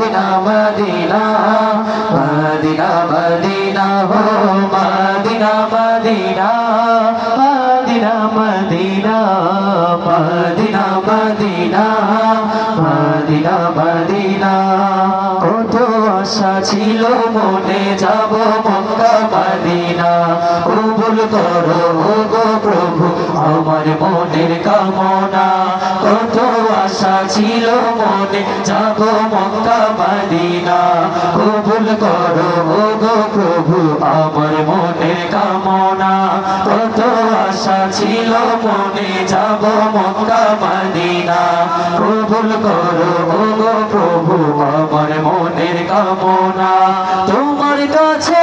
Medina Medina Medina Medina হো Medina Medina Medina Medina Medina Medina Medina Medina. কত আশা ছিল মনে যাব মক্কা, মদিনা। কবুল করো গো প্রভু, আমার মনের কামনা। কত আশা ছিল মনে যাব মক্কা মদিনা কবুল করো গো প্রভু, আমার মনের কামনা। কত আশা ছিল মনে যাব মক্কা মদিনা কবুল করো গো প্রভু, আমার মনের কামনা। তোমার কাছে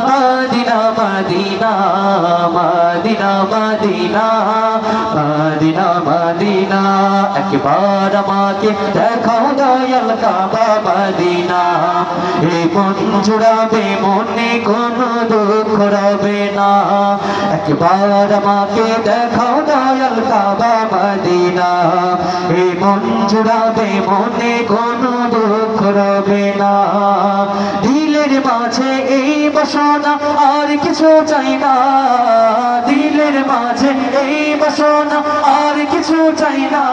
Medina Medina Medina Medina. একবার আমাকে দেখাও দয়াল কাবা মদিনা। এই মন জুড়াবে মনে কোনো দুঃখ রবে না। একবার আমাকে দেখাও দয়াল কাবা মদিনা। এই মন জুড়াবে মনে কোনো দুঃখ রবে না। দিলের মাঝে এই বসনা আর কিছু চাই না। বসনা আর কিছু চাই না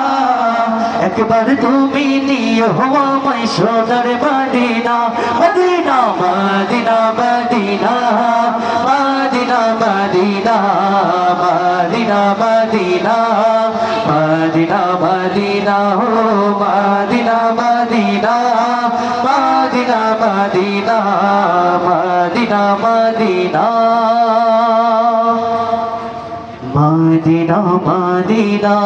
একবার তুমি নিয়ে হওয়া মাই সোনার Medina Medina Medina Medina Medina Medina Medina Medina Medina Medina হো Medina Medina Medina Medina Medina Medina Medina Medina